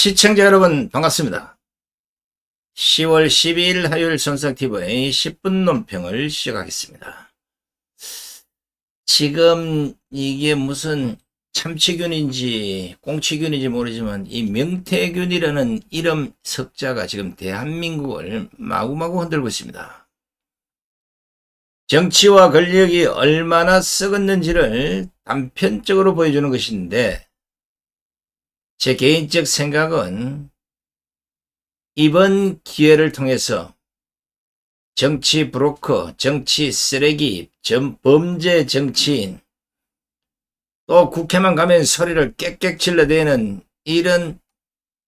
시청자 여러분 반갑습니다. 10월 12일 화요일 손상TV의 10분 논평을 시작하겠습니다. 지금 이게 무슨 참치균인지 꽁치균인지 모르지만 이 명태균이라는 이름 석자가 지금 대한민국을 마구마구 흔들고 있습니다. 정치와 권력이 얼마나 썩었는지를 단편적으로 보여주는 것인데 제 개인적 생각은 이번 기회를 통해서 정치 브로커, 정치 쓰레기, 전 범죄 정치인, 또 국회만 가면 소리를 깨깨 질러대는 이런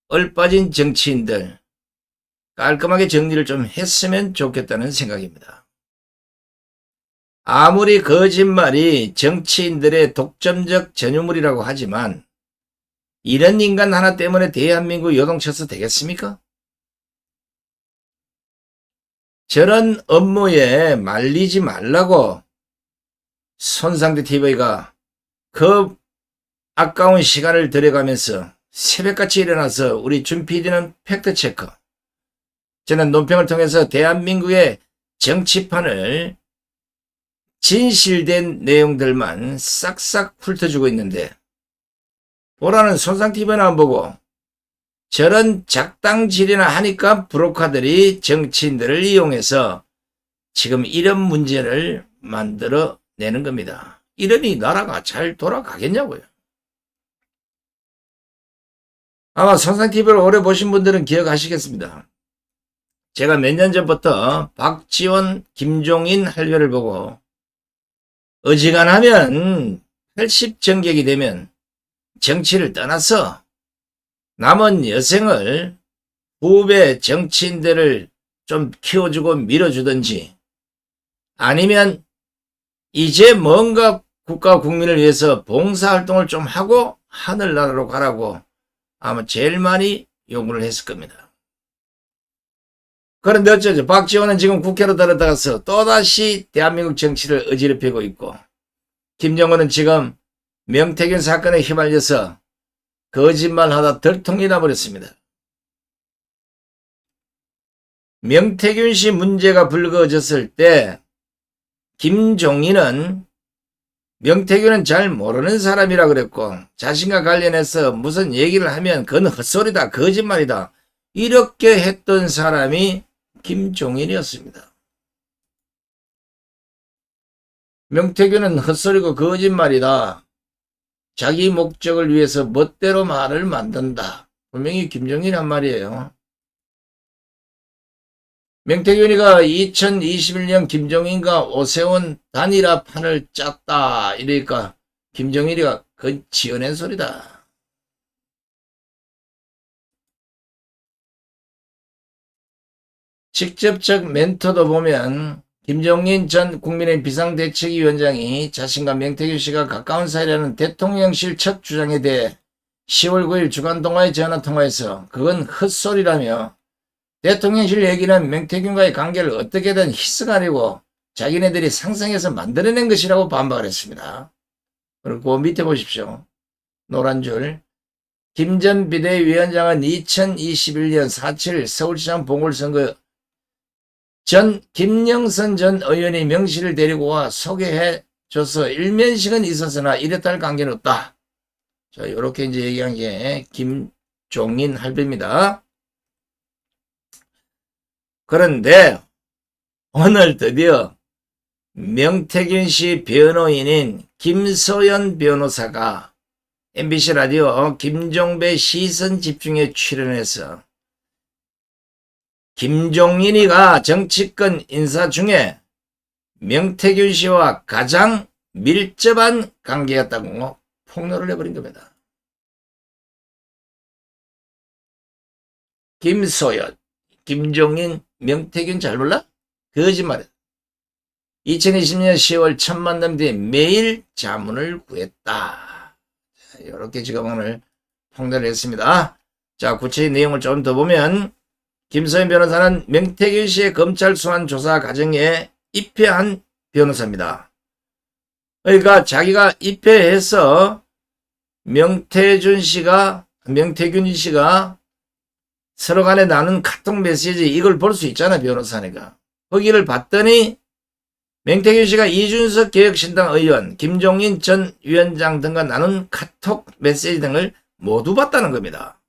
얼빠진 정치인들 깔끔하게 정리를 좀 했으면 좋겠다는 생각입니다. 아무리 거짓말이 정치인들의 독점적 전유물이라고 하지만 이런 인간 하나 때문에 대한민국 요동쳐서 되겠습니까? 저런 업무에 말리지 말라고 손상대 TV가 그 아까운 시간을 들여가면서 새벽같이 일어나서 우리 준 PD는 팩트체크 저는 논평을 통해서 대한민국의 정치판을 진실된 내용들만 싹싹 훑어주고 있는데 보라는 손상TV는 안 보고 저런 작당질이나 하니까 브로커들이 정치인들을 이용해서 지금 이런 문제를 만들어 내는 겁니다. 이러니 나라가 잘 돌아가겠냐고요. 아마 손상TV를 오래 보신 분들은 기억하시겠습니다. 제가 몇 년 전부터 박지원, 김종인 할배를 보고 어지간하면 80 전격이 되면 정치를 떠나서 남은 여생을 후배 정치인들을 좀 키워주고 밀어주든지 아니면 이제 뭔가 국가 국민을 위해서 봉사활동을 좀 하고 하늘나라로 가라고 아마 제일 많이 요구를 했을 겁니다. 그런데 어쩌죠? 박지원은 지금 국회로 들어가서 또다시 대한민국 정치를 어지럽히고 있고 김정은은 지금 명태균 사건에 휘말려서 거짓말하다 들통이 나버렸습니다. 명태균 씨 문제가 불거졌을 때 김종인은 명태균은 잘 모르는 사람이라 그랬고 자신과 관련해서 무슨 얘기를 하면 그건 헛소리다 거짓말이다 이렇게 했던 사람이 김종인이었습니다. 명태균은 헛소리고 거짓말이다. 자기 목적을 위해서 멋대로 말을 만든다. 분명히 김정일한 말이에요. 명태균이가 2021년 김정인과 오세훈 단일화 판을 짰다. 이러니까 김정일이가 그 지어낸 소리다. 직접적 멘토도 보면 김종인 전 국민의 비상대책위원장이 자신과 명태균 씨가 가까운 사이라는 대통령실 첫 주장에 대해 10월 9일 주간동화의 전화통화에서 그건 헛소리라며 대통령실 얘기는 명태균과의 관계를 어떻게든 희석하려고 자기네들이 상상해서 만들어낸 것이라고 반박을 했습니다. 그리고 그 밑에 보십시오. 노란 줄. 김 전 비대위원장은 2021년 4.7 서울시장 보궐선거 전 김영선 전 의원이 명시를 데리고 와 소개해 줘서 일면식은 있었으나 이랬다 할 관계는 없다. 자, 요렇게 이제 얘기한 게 김종인 할배입니다. 그런데 오늘 드디어 명태균 씨 변호인인 김소연 변호사가 MBC 라디오 김종배 시선 집중에 출연해서 김종인이가 정치권 인사 중에 명태균 씨와 가장 밀접한 관계였다고 폭로를 해버린 겁니다. 김소연, 김종인, 명태균 잘 몰라? 거짓말이야. 2020년 10월 첫 만남 뒤에 매일 자문을 구했다. 이렇게 지금 오늘 폭로를 했습니다. 자, 구체적인 내용을 좀 더 보면 김소연 변호사는 명태균 씨의 검찰 수환 조사 과정에 입회한 변호사입니다. 그러니까 자기가 입회해서 명태준 씨가 명태균 씨가 서로 간에 나눈 카톡 메시지 이걸 볼 수 있잖아 변호사니까 거기를 봤더니 맹태균 씨가 이준석 개혁신당 의원, 김종인 전 위원장 등과 나눈 카톡 메시지 등을 모두 봤다는 겁니다.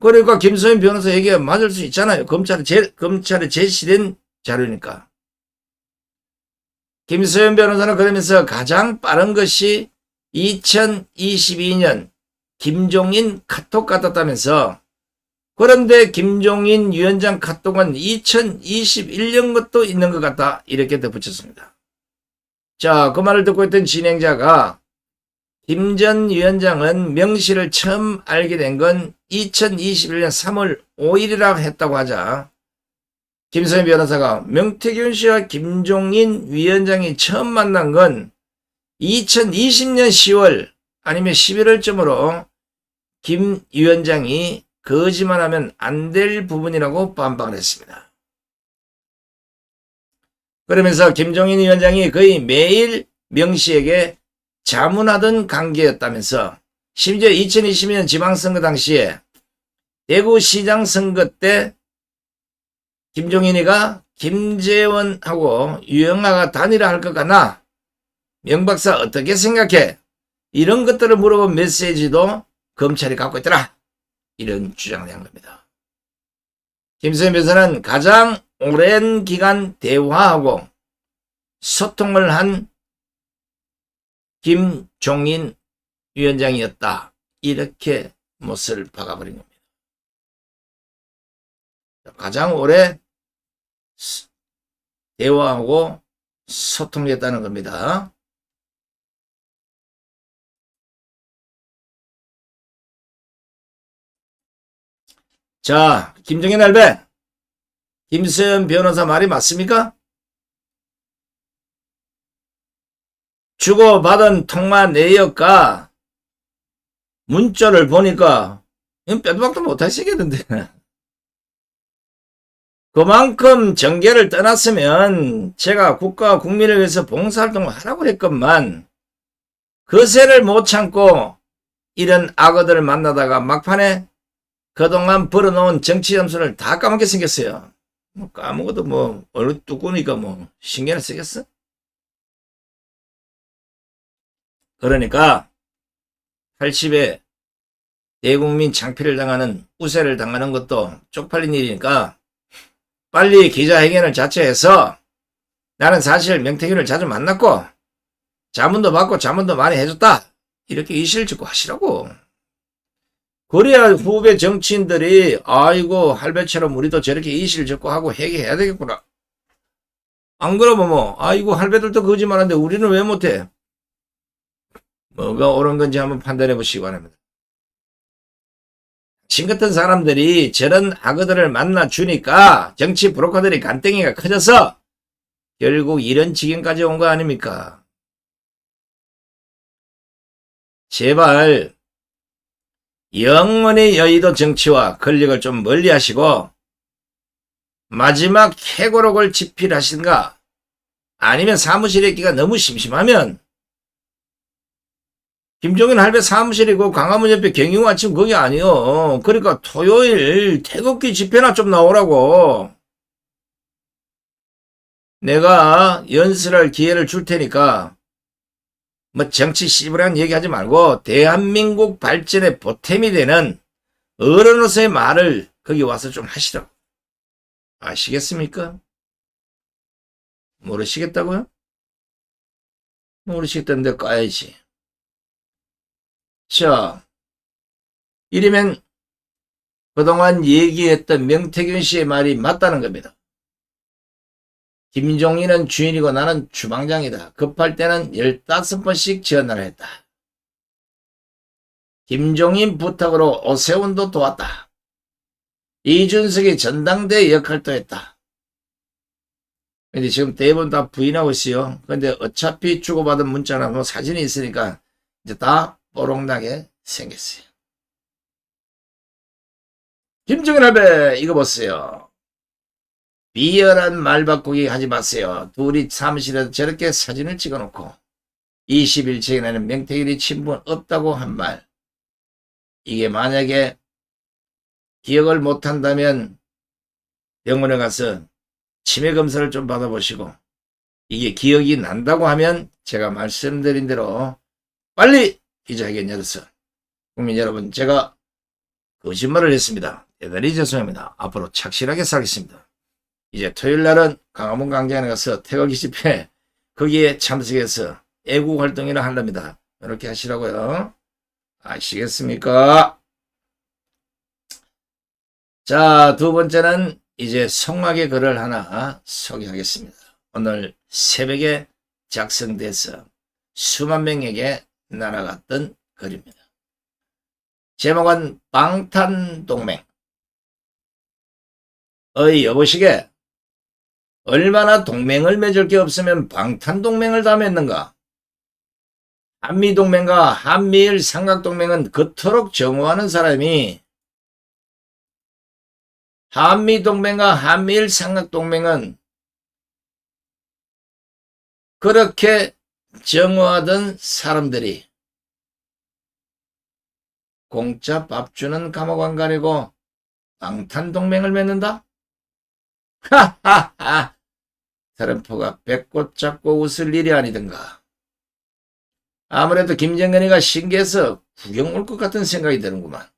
그러니까 김소연 변호사 얘기가 맞을 수 있잖아요. 검찰에, 제, 검찰에 제시된 자료니까. 김소연 변호사는 그러면서 가장 빠른 것이 2022년 김종인 카톡 같았다면서 그런데 김종인 위원장 카톡은 2021년 것도 있는 것 같다. 이렇게 덧붙였습니다. 자, 그 말을 듣고 있던 진행자가 김 전 위원장은 명시를 처음 알게 된 건 2021년 3월 5일이라고 했다고 하자 김소연 변호사가 명태균 씨와 김종인 위원장이 처음 만난 건 2020년 10월 아니면 11월쯤으로 김 위원장이 거짓말 하면 안 될 부분이라고 반박을 했습니다. 그러면서 김종인 위원장이 거의 매일 명 씨에게 자문하던 관계였다면서 심지어 2020년 지방선거 당시에 대구시장 선거 때 김종인이가 김재원하고 유영아가 단일화 할 것 같나? 명박사 어떻게 생각해? 이런 것들을 물어본 메시지도 검찰이 갖고 있더라. 이런 주장을 한 겁니다. 김수현 변호사는 가장 오랜 기간 대화하고 소통을 한 김종인 위원장이었다. 이렇게 못을 박아버린 겁니다. 가장 오래 대화하고 소통했다는 겁니다. 자, 김정인 할배. 김수현 변호사 말이 맞습니까? 주고받은 통화 내역과 문자를 보니까 이건 빼도 박도 못하시겠는데. 그만큼 정계를 떠났으면 제가 국가와 국민을 위해서 봉사활동을 하라고 했건만 그새를 못 참고 이런 악어들을 만나다가 막판에 그동안 벌어놓은 정치 점수를 다 까먹게 생겼어요. 뭐 까먹어도 뭐 어느 뚜꾸니까 뭐 신경을 쓰겠어? 그러니까 80에 대국민 창피를 당하는 우세를 당하는 것도 쪽팔린 일이니까 빨리 기자회견을 자체해서 나는 사실 명태균을 자주 만났고 자문도 받고 자문도 많이 해줬다. 이렇게 이실을 짓고 하시라고. 그래야 후배 정치인들이 아이고 할배처럼 우리도 저렇게 이실 짓고 하고 회개해야 되겠구나. 안 그러면 뭐 아이고 할배들도 거짓말하는데 우리는 왜 못해? 뭐가 옳은 건지 한번 판단해 보시기 바랍니다. 신 같은 사람들이 저런 악어들을 만나 주니까 정치 브로커들이 간땡이가 커져서 결국 이런 지경까지 온 거 아닙니까? 제발 영원히 여의도 정치와 권력을 좀 멀리 하시고 마지막 해고록을 집필하신가 아니면 사무실에 있기가 너무 심심하면 김종인 할배 사무실이고 광화문 옆에 경영 아침 거기 아니요. 그러니까 토요일 태극기 집회나 좀 나오라고. 내가 연설할 기회를 줄 테니까 뭐 정치 씨부란 얘기하지 말고 대한민국 발전에 보탬이 되는 어른으로서의 말을 거기 와서 좀 하시라고. 아시겠습니까? 모르시겠다고요? 모르시겠다는데 까야지. 자, 이러면 그동안 얘기했던 명태균 씨의 말이 맞다는 겁니다. 김종인은 주인이고 나는 주방장이다. 급할 때는 15번씩 전화를 했다. 김종인 부탁으로 오세훈도 도왔다. 이준석이 전당대 역할도 했다. 근데 지금 대부분 다 부인하고 있어요. 근데 어차피 주고받은 문자나 뭐 사진이 있으니까 이제 다 뽀록나게 생겼어요. 김정일 할배 이거 보세요. 비열한 말 바꾸기 하지 마세요. 둘이 사무실에서 저렇게 사진을 찍어놓고 20일 전에는 명태균이 친분 없다고 한 말. 이게 만약에 기억을 못한다면 병원에 가서 치매 검사를 좀 받아보시고 이게 기억이 난다고 하면 제가 말씀드린 대로 빨리 기자회견 열어서 국민 여러분 제가 거짓말을 했습니다. 대단히 죄송합니다. 앞으로 착실하게 살겠습니다. 이제 토요일 날은 강화문 광장에 가서 태극기 집회 거기에 참석해서 애국 활동이나 하랍니다. 이렇게 하시라고요. 아시겠습니까? 자, 두 번째는 이제 성막의 글을 하나 소개하겠습니다. 오늘 새벽에 작성돼서 수만 명에게 날아갔던 글입니다. 제목은 방탄동맹. 어이 여보시게 얼마나 동맹을 맺을 게 없으면 방탄동맹을 다 맺는가? 한미동맹과 한미일 삼각동맹은 그토록 정오하는 사람이 한미동맹과 한미일 삼각동맹은 그렇게 정오하던 사람들이 공짜 밥 주는 감옥 안 가리고 방탄 동맹을 맺는다? 하하하! 트럼프가 배꼽 잡고 웃을 일이 아니던가. 아무래도 김정은이가 신기해서 구경 올 것 같은 생각이 드는구만.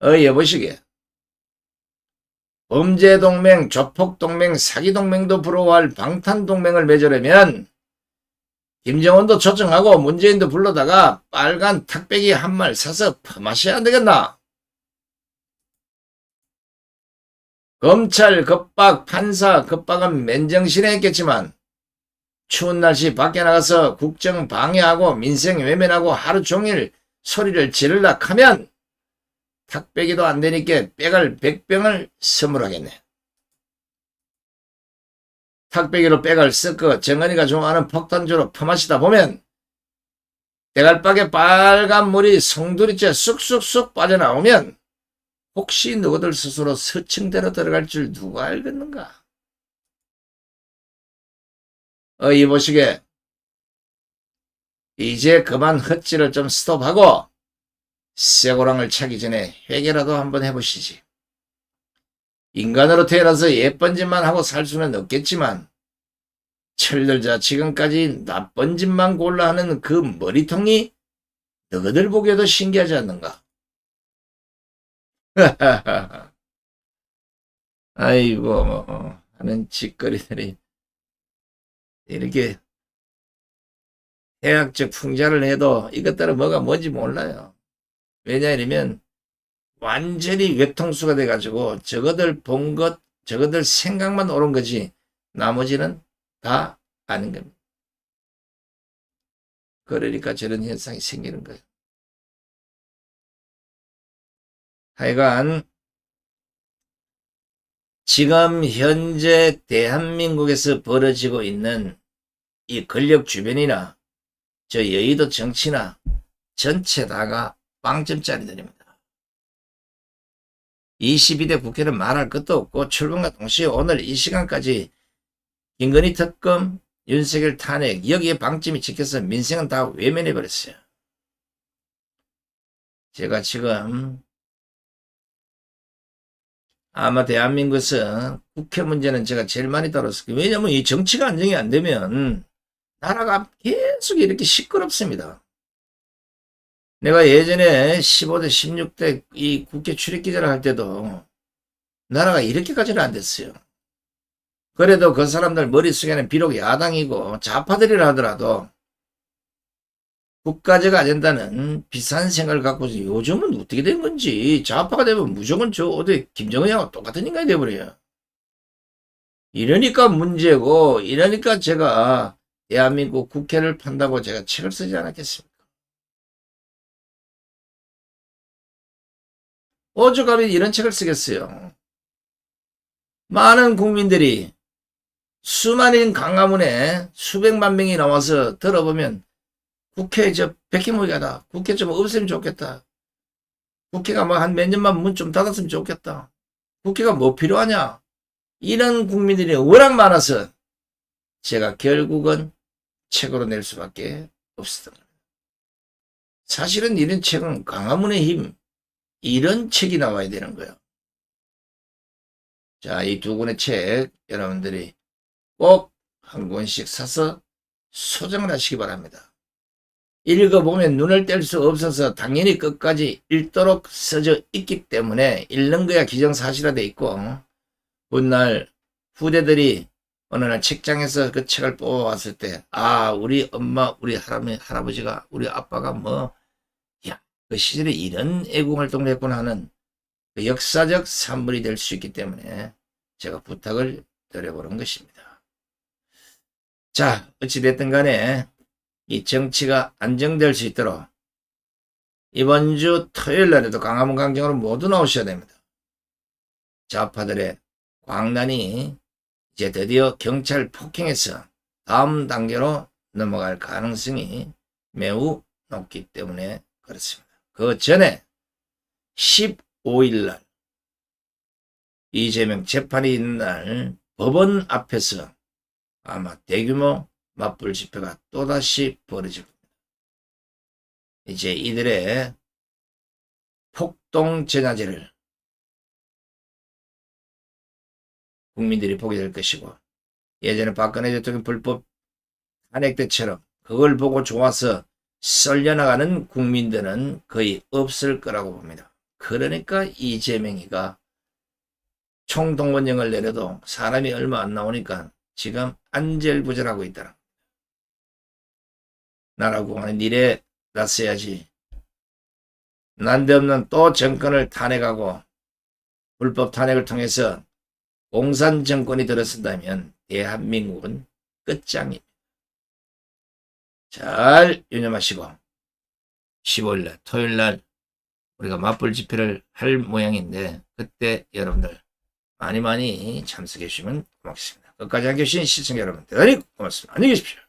어, 여보시게. 범죄동맹, 조폭동맹, 사기동맹도 부러워할 방탄동맹을 맺으려면 김정은도 초청하고 문재인도 불러다가 빨간 탁배기 한 말 사서 퍼마셔야 안 되겠나? 검찰 급박, 판사 급박은 맨정신에 했겠지만 추운 날씨 밖에 나가서 국정 방해하고 민생 외면하고 하루 종일 소리를 지르려 하면 탁배기도 안 되니까 빼갈 백병을 선물하겠네. 탁배기로 빼갈 섞어 정은이가 좋아하는 폭탄주로 퍼마시다 보면 대갈박에 빨간 물이 성두리째 쑥쑥쑥 빠져나오면 혹시 너희들 스스로 서층대로 들어갈 줄 누가 알겠는가? 어, 이 보시게. 이제 그만 헛질을 좀 스톱하고 쇠고랑을 차기 전에 회개라도 한번 해보시지. 인간으로 태어나서 예쁜 짓만 하고 살 수는 없겠지만 철들자 지금까지 나쁜 짓만 골라 하는 그 머리통이 너희들 보기에도 신기하지 않는가? 아이고 뭐 하는 짓거리들이 이렇게 해학적 풍자를 해도 이것들은 뭐가 뭔지 몰라요. 왜냐하면 완전히 외통수가 돼가지고 저거들 본 것, 저거들 생각만 옳은 거지 나머지는 다 아닌 겁니다. 그러니까 저런 현상이 생기는 거예요. 하여간 지금 현재 대한민국에서 벌어지고 있는 이 권력 주변이나 저 여의도 정치나 전체 다가 빵점짜리들입니다. 22대 국회는 말할 것도 없고 출범과 동시에 오늘 이 시간까지 김건희 특검, 윤석열 탄핵 여기에 방점이 찍혀서 민생은 다 외면해 버렸어요. 제가 지금 아마 대한민국에서 국회 문제는 제가 제일 많이 다뤘을 거예요. 왜냐면 이 정치가 안정이 안 되면 나라가 계속 이렇게 시끄럽습니다. 내가 예전에 15대, 16대 이 국회 출입기자를 할 때도 나라가 이렇게까지는 안 됐어요. 그래도 그 사람들 머릿속에는 비록 야당이고 좌파들이라 하더라도 국가적 아젠다는 비싼 생각을 갖고 요즘은 어떻게 된 건지 좌파가 되면 무조건 저 어디 김정은이하고 똑같은 인간이 돼버려요. 이러니까 문제고 이러니까 제가 대한민국 국회를 판다고 제가 책을 쓰지 않았겠습니까? 오죽하면 이런 책을 쓰겠어요. 많은 국민들이 수많은 강화문에 수백만 명이 나와서 들어보면 국회 저 백희모기하다. 국회 좀 없으면 좋겠다. 국회가 뭐 한 몇 년만 문 좀 닫았으면 좋겠다. 국회가 뭐 필요하냐? 이런 국민들이 워낙 많아서 제가 결국은 책으로 낼 수밖에 없었던 겁니다. 사실은 이런 책은 강화문의 힘, 이런 책이 나와야 되는 거예요. 자, 이 두 권의 책 여러분들이 꼭 한 권씩 사서 소장을 하시기 바랍니다. 읽어보면 눈을 뗄 수 없어서 당연히 끝까지 읽도록 써져 있기 때문에 읽는 거야 기정사실화 돼 있고 훗날 후대들이 어느 날 책장에서 그 책을 뽑아왔을 때, 아, 우리 엄마, 우리 할아버지, 할아버지가, 우리 아빠가 뭐, 야, 그 시절에 이런 애국 활동을 했구나 하는 그 역사적 산물이 될 수 있기 때문에 제가 부탁을 드려보는 것입니다. 자, 어찌됐든 간에 이 정치가 안정될 수 있도록 이번 주 토요일 날에도 강화문 강정으로 모두 나오셔야 됩니다. 좌파들의 광란이 이제 드디어 경찰 폭행에서 다음 단계로 넘어갈 가능성이 매우 높기 때문에 그렇습니다. 그 전에 15일 날 이재명 재판이 있는 날 법원 앞에서 아마 대규모 맞불 집회가 또다시 벌어질 겁니다. 이제 이들의 폭동 전야제를 국민들이 보게 될 것이고 예전에 박근혜 대통령 불법 탄핵 때처럼 그걸 보고 좋아서 썰려나가는 국민들은 거의 없을 거라고 봅니다. 그러니까 이재명이가 총동원령을 내려도 사람이 얼마 안 나오니까 지금 안절부절하고 겁니다. 나라고 하는 일에 났어야지. 난데없는 또 정권을 탄핵하고 불법 탄핵을 통해서 공산 정권이 들어선다면 대한민국은 끝장입니다. 잘 유념하시고 15일날 토요일날 우리가 맞불 집회를 할 모양인데 그때 여러분들 많이 많이 참석해 주시면 고맙겠습니다. 끝까지 함께 해주신 시청자 여러분 대단히 고맙습니다. 안녕히 계십시오.